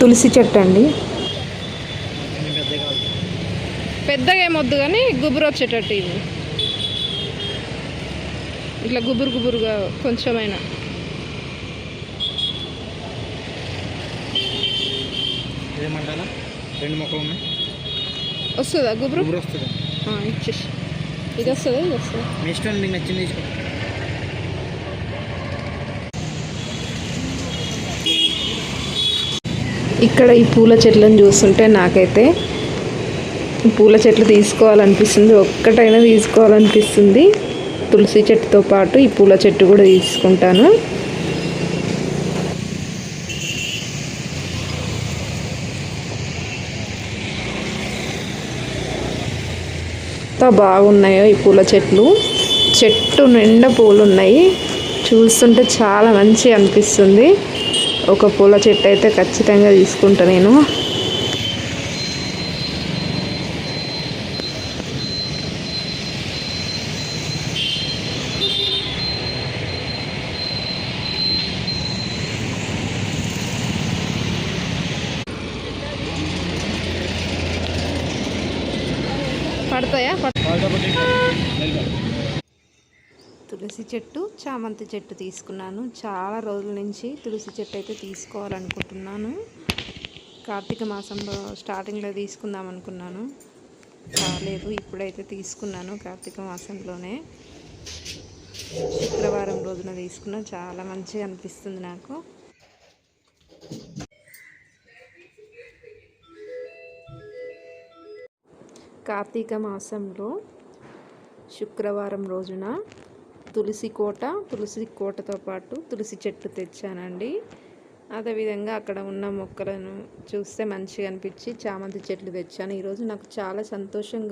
తులసి చెట్టు అండి. పెద్దగా ఏమొద్దు కానీ గుబురు వచ్చేటట్టు ఇది. ఇట్లా గుబురు గుబురుగా కొంచెమైనా. రెండు మొక్కలు ఉన్నాయి. వస్తుందా గుబురు? గుబురు వస్తుంది. ఆ, ఇచ్చేసి. ఇది వస్తుందా? ఇది వస్తుందా? మీ ఇష్టం మీకు నచ్చింది ఇక్కడ ఈ పూల చెట్లను చూస్తుంటే నాకైతే పూల చెట్లు తీసుకోవాలనిపిస్తుంది. ఒక్కటైనా తీసుకోవాలనిపిస్తుంది. తులసి చెట్టుతో పాటు ఈ పూల చెట్టు కూడా తీసుకుంటాను. ఎంత బాగున్నాయో ఈ పూల చెట్లు. చెట్టు నిండా పూలు ఉన్నాయి. చూస్తుంటే చాలా మంచి అనిపిస్తుంది. ఒక పూల చెట్టు అయితే ఖచ్చితంగా తీసుకుంటా నేను. పడతాయా? పడ- తులసి చెట్టు చామంతి చెట్టు తీసుకున్నాను. చాలా రోజుల నుంచి తులసి చెట్టు అయితే తీసుకోవాలనుకుంటున్నాను. కార్తీక మాసంలో స్టార్టింగ్లో తీసుకుందాం అనుకున్నాను కాలేదు ఇప్పుడైతే తీసుకున్నాను కార్తీక మాసంలోనే. శుక్రవారం రోజున తీసుకున్నా చాలా మంచిగా అనిపిస్తుంది నాకు. కార్తీక మాసంలో శుక్రవారం రోజున తులసి కోట తులసి కోటతో పాటు తులసి చెట్టు తెచ్చానండి. అదేవిధంగా అక్కడ ఉన్న మొక్కలను చూస్తే మంచిగా అనిపించి చామంతి చెట్లు తెచ్చాను. ఈరోజు నాకు చాలా సంతోషంగా